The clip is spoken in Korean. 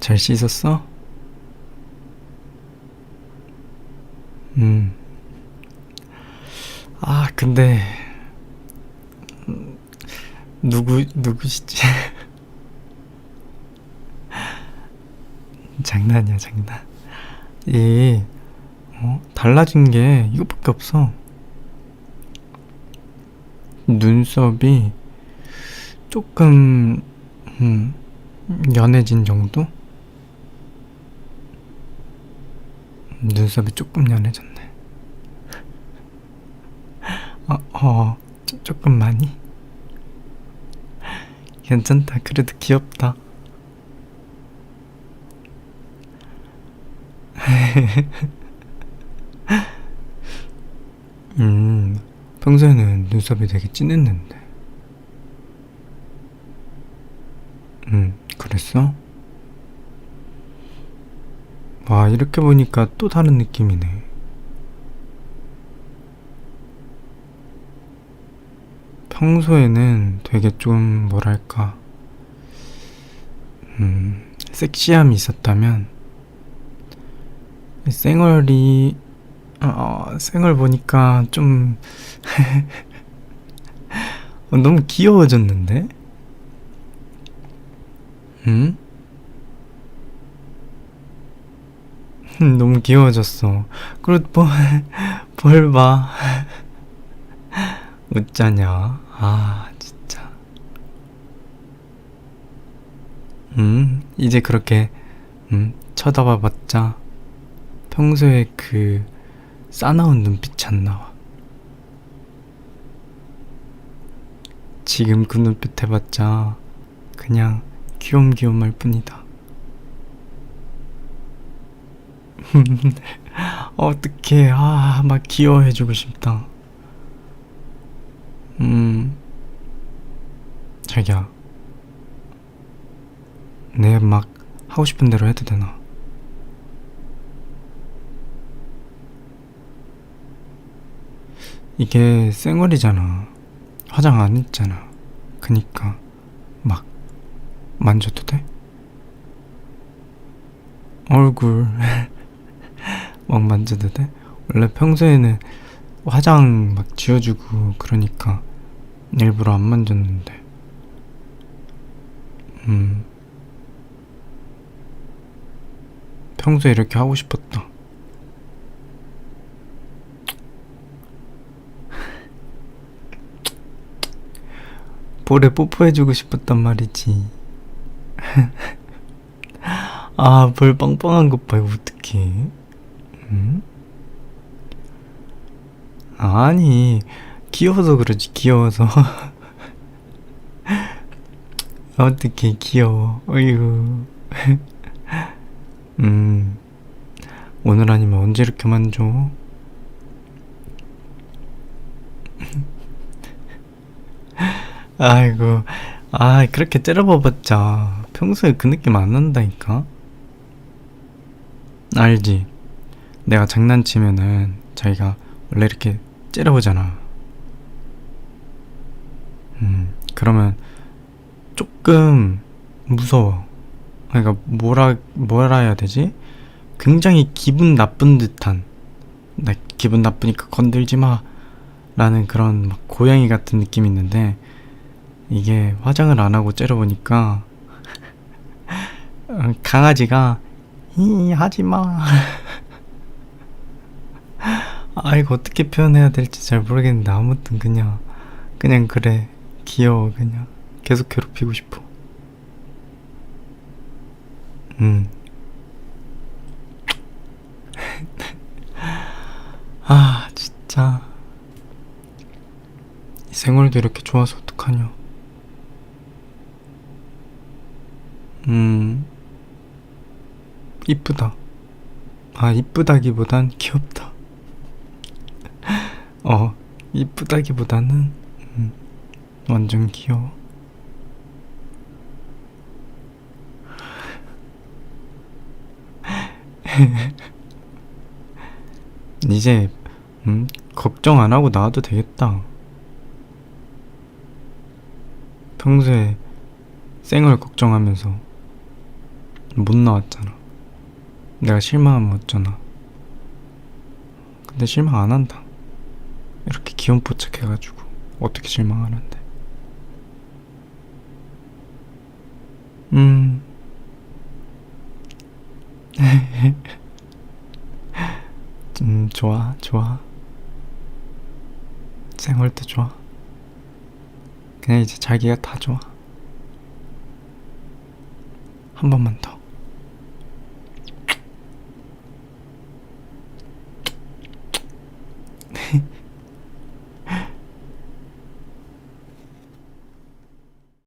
잘 씻었어? 음. 아, 근데 음, 누구 누구시지? 장난이야, 장난. 이 어? 달라진 게 이것밖에 없어. 눈썹이 조금 음, 연해진 정도? 눈썹이 조금 연해졌네. 어, 어, 조- 조금 많이? 괜찮다. 그래도 귀엽다. 음, 평소에는 눈썹이 되게 진했는데. 음, 그랬어? 와, 이렇게 보니까 또 다른 느낌이네. 평소에는 되게 좀, 뭐랄까, 음, 섹시함이 있었다면, 쌩얼이, 어, 쌩얼 보니까 좀, 어, 너무 귀여워졌는데? 응? 음, 너무 귀여워졌어. 그리고 뭐, 뭘 봐. 웃자냐. 아, 진짜. 음, 이제 그렇게, 음, 쳐다봐 봤자, 평소에 그, 싸나운 눈빛이 안 나와. 지금 그 눈빛 해봤자, 그냥 귀염귀염할 뿐이다. 어떡해, 아, 막 귀여워해주고 싶다. 음, 자기야. 내 막 하고 싶은 대로 해도 되나? 이게 쌩얼이잖아. 화장 안 했잖아. 그니까, 막, 만져도 돼? 얼굴, 막 돼? 원래 평소에는 화장 막 지워주고 그러니까 일부러 안 만졌는데. 음. 평소에 이렇게 하고 싶었다. 볼에 뽀뽀해주고 싶었단 말이지. 아, 볼 빵빵한 것 봐, 이거 어떡해. 음? 아니, 귀여워서 그러지, 귀여워서. 어떡해, 귀여워. 어이구. 음, 오늘 아니면 언제 이렇게 만져? 아이고, 아, 그렇게 째려봐봤자 평소에 그 느낌 안 난다니까? 알지? 내가 장난치면은 자기가 원래 이렇게 째려보잖아. 음, 그러면 조금 무서워. 그러니까 뭐라, 뭐라 해야 되지? 굉장히 기분 나쁜 듯한, 나 기분 나쁘니까 건들지 마. 라는 그런 막 고양이 같은 느낌이 있는데, 이게 화장을 안 하고 째려보니까, 어, 강아지가, 히, 하지 마. 아, 이거 어떻게 표현해야 될지 잘 모르겠는데, 아무튼 그냥, 그냥 그래. 귀여워, 그냥. 계속 괴롭히고 싶어. 음. 아, 진짜. 이 생얼도 이렇게 좋아서 어떡하냐. 음. 이쁘다. 아, 이쁘다기보단 귀엽다. 어, 이쁘다기보다는, 음, 완전 귀여워. 이제 음, 걱정 안 하고 나와도 되겠다. 평소에 쌩을 걱정하면서 못 나왔잖아. 내가 실망하면 어쩌나. 근데 실망 안 한다. 이렇게 기운포착해가지고 어떻게 실망하는데. 음. 음, 좋아, 좋아. 생활 때 좋아. 그냥 이제 자기가 다 좋아. 한 번만 더.